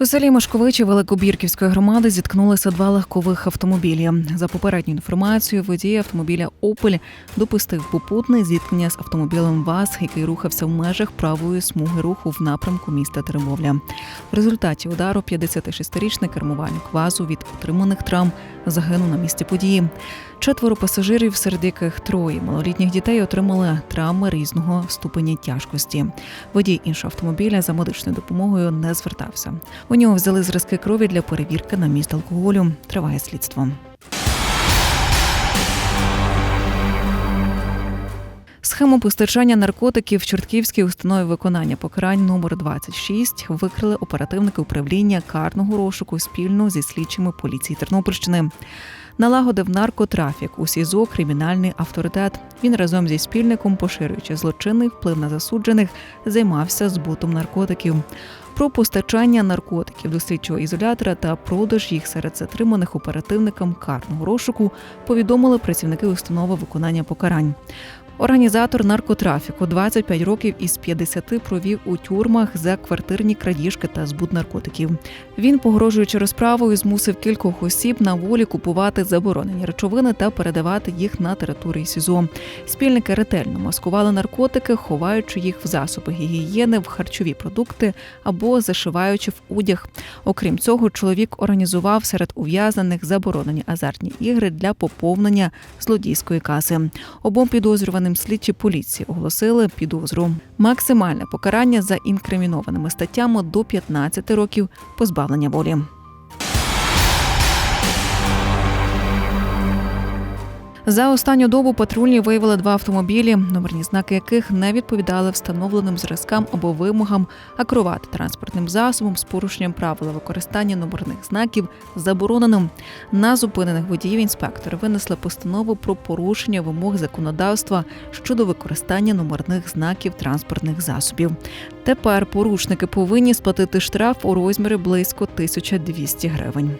У селі Мошковичі Великобірківської громади зіткнулися два легкових автомобілі. За попередньою інформацією, водій автомобіля Опель допустив попутне зіткнення з автомобілем ВАЗ, який рухався в межах правої смуги руху в напрямку міста Теремовля. В результаті удару 56-річний кермувальник ВАЗу від отриманих травм загинув на місці події. Четверо пасажирів, серед яких троє малолітніх дітей, отримали травми різного ступеня тяжкості. Водій іншого автомобіля за медичною допомогою не звертався. У нього взяли зразки крові для перевірки на міст алкоголю. Триває слідство. Схему постачання наркотиків в Чортківській установі виконання покарань номер 26 викрили оперативники управління карного розшуку спільно зі слідчими поліції Тернопільщини. Налагодив наркотрафік у СІЗО кримінальний авторитет. Він разом зі спільником, поширюючи злочинний вплив на засуджених, займався збутом наркотиків. Про постачання наркотиків до слідчого ізолятора та продаж їх серед затриманих оперативникам карного розшуку повідомили працівники установи виконання покарань. Організатор наркотрафіку 25 років із 50 провів у тюрмах за квартирні крадіжки та збут наркотиків. Він, погрожуючи розправою, змусив кількох осіб на волі купувати заборонені речовини та передавати їх на території СІЗО. Спільники ретельно маскували наркотики, ховаючи їх в засоби гігієни, в харчові продукти або зашиваючи в одяг. Окрім цього, чоловік організував серед ув'язнених заборонені азартні ігри для поповнення злодійської каси. Обом підозрюваним слідчі поліції оголосили підозру. Максимальне покарання за інкримінованими статтями до 15 років позбавлення волі. За останню добу патрульні виявили два автомобілі, номерні знаки яких не відповідали встановленим зразкам або вимогам, а керувати транспортним засобом з порушенням правила використання номерних знаків заборонено. На зупинених водіїв інспектори винесли постанову про порушення вимог законодавства щодо використання номерних знаків транспортних засобів. Тепер порушники повинні сплатити штраф у розмірі близько 1200 гривень.